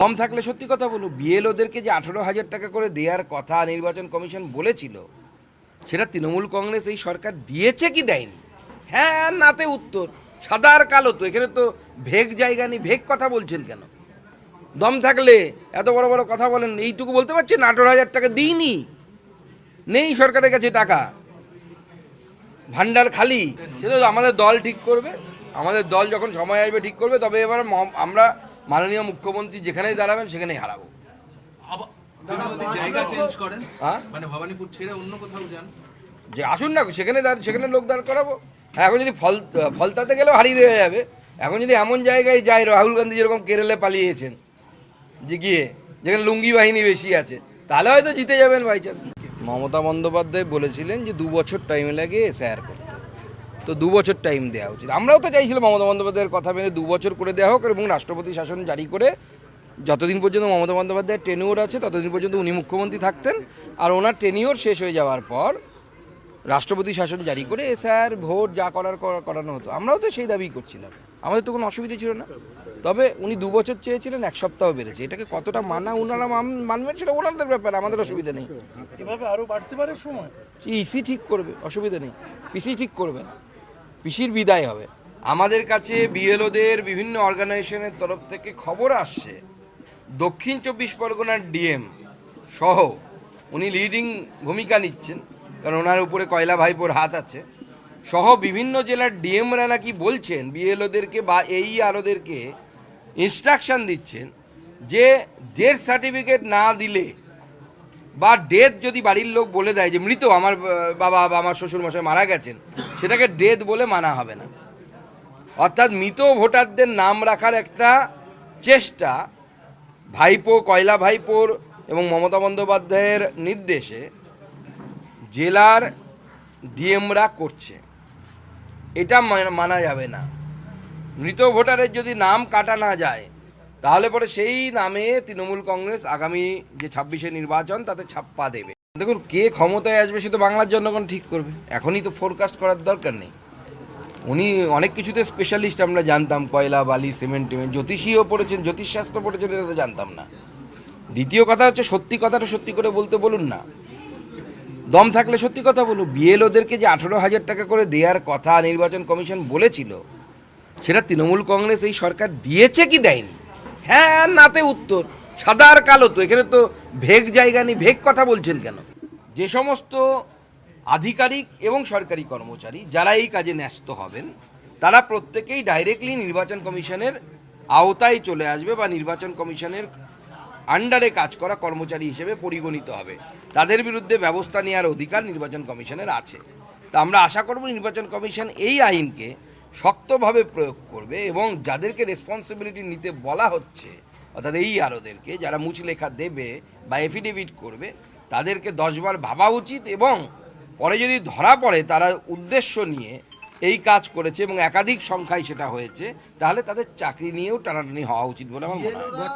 কম থাকলে সত্যি কথা বলুন বিএলওদেরকে যে আঠেরো হাজার টাকা করে দেওয়ার কথা নির্বাচন কমিশন বলেছিল, সেটা তৃণমূল কংগ্রেস এই সরকার দিয়েছে কি দেয়নি? হ্যাঁ নাতে উত্তর, সাদা আর কালো তো, এখানে তো ভেগ জায়গা নেই, ভেগ কথা বলছেন কেন? দম থাকলে এত বড় বড় কথা বলেন, এইটুকু বলতে পারছেন? আঠেরো হাজার টাকা দিইনি, নেই সরকারের কাছে টাকা। ভান্ডার খালি সেটা আমাদের দল ঠিক করবে, আমাদের দল যখন সময় আসবে ঠিক করবে, তবে এবার আমরা মাননীয় মুখ্যমন্ত্রী যেখানেই দাঁড়াবেন সেখানেই হারাবো। হ্যাঁ? মানে ভবানীপুর ছেড়ে অন্য কোথাও যান। যে আসুন না সেখানে দাঁড় সেখানে লোক দাঁড় করাবো। হ্যাঁ এখন যদি ফল ফলতাতে গেলেও হারিয়ে দেওয়া যাবে। এখন যদি এমন জায়গায় যায় রাহুল গান্ধী যেরকম কেরলে পালিয়েছেন যে গিয়ে যেখানে লুঙ্গি বাহিনী বেশি আছে তাহলে হয়তো জিতে যাবেন বাই চান্স মমতা বন্দ্যোপাধ্যায় বলেছিলেন যে দু বছর টাইম লাগে এসআইআর করতে। তো দু বছর টাইম দেওয়া উচিত। আমরাও তো চাইছিলাম মমতা বন্দ্যোপাধ্যায়ের কথা মেনে দু বছর করে দেওয়া হোক এবং রাষ্ট্রপতি শাসন জারি করে যতদিন পর্যন্ত মমতা বন্দ্যোপাধ্যায়ের টেনিওর আছে ততদিন পর্যন্ত উনি মুখ্যমন্ত্রী থাকতেন। আর ওনার টেনিওর শেষ হয়ে যাওয়ার পর রাষ্ট্রপতি শাসন জারি করে স্যার ভোট যা করার করানো হতো। আমরাও তো সেই দাবি করছিলাম। আমাদের তো কোনো অসুবিধা ছিল না। তবে উনি দু বছর চেয়েছিলেন এক সপ্তাহ বেড়েছে। এটাকে কতটা মানা ওনারা মান- মানবেন সেটা ওনাদের ব্যাপার আমাদের অসুবিধা নেই। এভাবে আরও বাড়তে পারে সময়? ইসি ঠিক করবে অসুবিধা নেই। পিসি ঠিক করবে না। পিসির বিদায় হবে। আমাদের কাছে বিএলওদের বিভিন্ন অর্গানাইজেশনের তরফ থেকে খবর আসছে। দক্ষিণ চব্বিশ পরগনার ডিএম সহ উনি লিডিং ভূমিকা নিচ্ছেন, কারণ ওনার উপরে কয়লা ভাইপোর হাত আছে। সহ বিভিন্ন জেলার ডিএমরা নাকি বলছেন, বিএলওদেরকে বা এই আরোদেরকে ইনস্ট্রাকশন দিচ্ছেন যে ডেথ সার্টিফিকেট না দিলে বা ডেথ যদি বাড়ির লোক বলে দেয় যে মৃত, আমার বাবা বা আমার শ্বশুর মশাই মারা গেছেন সেটাকে ডেথ বলে মানা হবে না। অর্থাৎ মৃত ভোটারদের নাম রাখার একটা চেষ্টা ভাইপো, কয়লা ভাইপোর এবং মমতা বন্দ্যোপাধ্যায়ের নির্দেশে জেলার ডিএমরা করছে। এটা মানা যাবে না। মৃত ভোটারের যদি নাম কাটা না যায়, তাহলে পরে সেই নামে তৃণমূল কংগ্রেস আগামী যে ছাব্বিশে নির্বাচন, তাতে ছাপ্পা দেবে। দেখুন, কে ক্ষমতায় আসবে সে তো বাংলার জনগণ ঠিক করবে। এখনই তো ফোরকাস্ট করার দরকার নেই। উনি অনেক কিছুতে স্পেশালিস্ট আমরা জানতাম, কয়লা, বালি সিমেন্ট টিমেন্ট জ্যোতিষীও পড়েছেন, জ্যোতিষশাস্ত্র পড়েছেন এটা তো জানতাম না। দ্বিতীয় কথা হচ্ছে, সত্যি কথাটা সত্যি করে বলতে বলুন না। দম থাকলে সত্যি কথা বলুন। বিএলওদেরকে যে আঠেরো হাজার টাকা করে দেওয়ার কথা নির্বাচন কমিশন বলেছিল, সেটা তৃণমূল কংগ্রেস এই সরকার দিয়েছে কি দেয়নি? হ্যাঁ নাতে উত্তর। সাদা আর কালো তো, এখানে তো ভেগ জায়গা নেই, ভেগ কথা বলছেন কেন? যে সমস্ত আধিকারিক এবং সরকারি কর্মচারী যারা এই কাজে ন্যস্ত হবেন, তারা প্রত্যেকেই ডাইরেক্টলি নির্বাচন কমিশনের আওতায় চলে আসবে বা নির্বাচন কমিশনের আন্ডারে কাজ করা কর্মচারী হিসেবে পরিগণিত হবে। তাদের বিরুদ্ধে ব্যবস্থা নেওয়ার অধিকার নির্বাচন কমিশনের আছে। তা আমরা আশা করব নির্বাচন কমিশন এই আইনকে শক্তভাবে প্রয়োগ করবে এবং যাদেরকে রেসপন্সিবিলিটি নিতে বলা হচ্ছে, অর্থাৎ এই আরোদেরকে, যারা মুচলেখা দেবে বা এফিডেভিট করবে তাদেরকে দশবার ভাবা উচিত এবং পরে যদি ধরা পড়ে তারা উদ্দেশ্য নিয়ে এই কাজ করেছে এবং একাধিক সংখ্যায় সেটা হয়েছে, তাহলে তাদের চাকরি নিয়েও টানাটানি হওয়া উচিত বলে আমার মনে হয়।